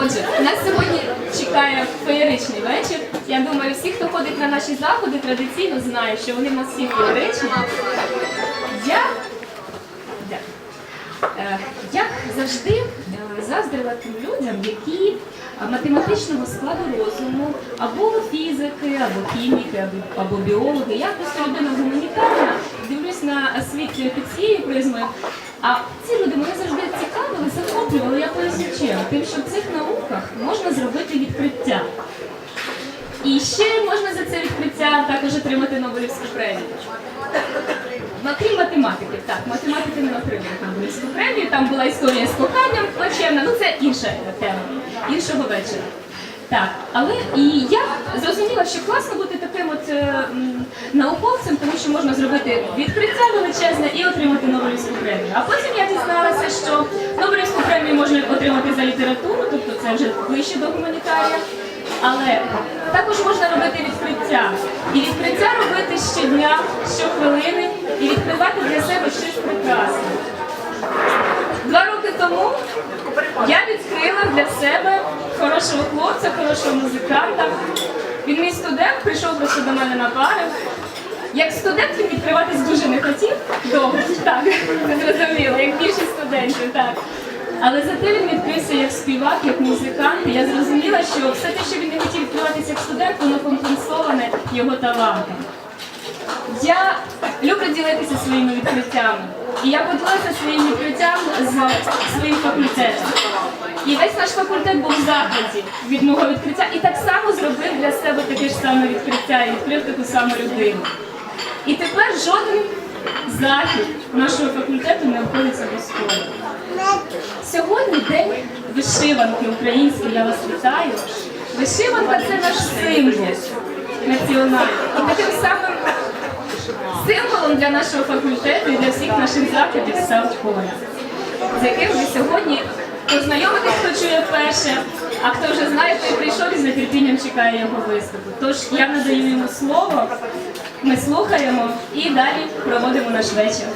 Отже, нас сьогодні чекає феєричний вечір. Я думаю, всі, хто ходить на наші заходи, традиційно знають, що вони в нас всі феєричні. Я, е, завжди е, заздрила тим людям, які е, математичного складу розуму, або фізики, або хіміки, або, біологи. Я просто людина гуманітарна, дивлюсь на світ під цією призмою. А ці люди мене завжди цікавили, захоплювали, я поясню чим. Тим, що в цих науках можна зробити відкриття. І ще можна за це відкриття також отримати Нобелівську премію. Ну, крім математики, так, математики не отримують Нобелівську премію, там була історія з коханням плачевна, ну це інша тема, іншого вечора. Так, але і я зрозуміла, що класно бути таким от е, м, науковцем, тому що можна зробити відкриття величезне і отримати Нобелівську премію. А потім я дізналася, отримати за літературу, тобто це вже ближче до гуманітарія. Але також можна робити відкриття. І відкриття робити щодня, щохвилини, і відкривати для себе щось прекрасне. Два роки тому я відкрила для себе хорошого хлопця, хорошого музиканта. Він мій студент, прийшов просто до мене на пари. Як студент він відкриватись дуже не хотів довго, так, зрозуміло, як більшість студентів, так. Але зате він відкрився як співак, як музикант. І я зрозуміла, що все те, що він не хотів відкриватися як студент, воно компенсоване його талантом. Я люблю ділитися своїми відкриттями. І я поділилася своїм відкриттям з своїм факультетом. І весь наш факультет був в захваті від мого відкриття і так само зробив для себе таке ж саме відкриття і відкрив таку саму людину. І тепер жоден захід нашого факультету не обходиться без школи. Сьогодні день вишиванки української, я вас вітаю. Вишиванка це наш символ національний. І таким самим символом для нашого факультету і для всіх наших заходів став поля, з яким ви сьогодні познайомитесь, хто чує вперше, а хто вже знає, той прийшов і з нетерпінням чекає його виступу. Тож я надаю йому слово, ми слухаємо і далі проводимо наш вечір.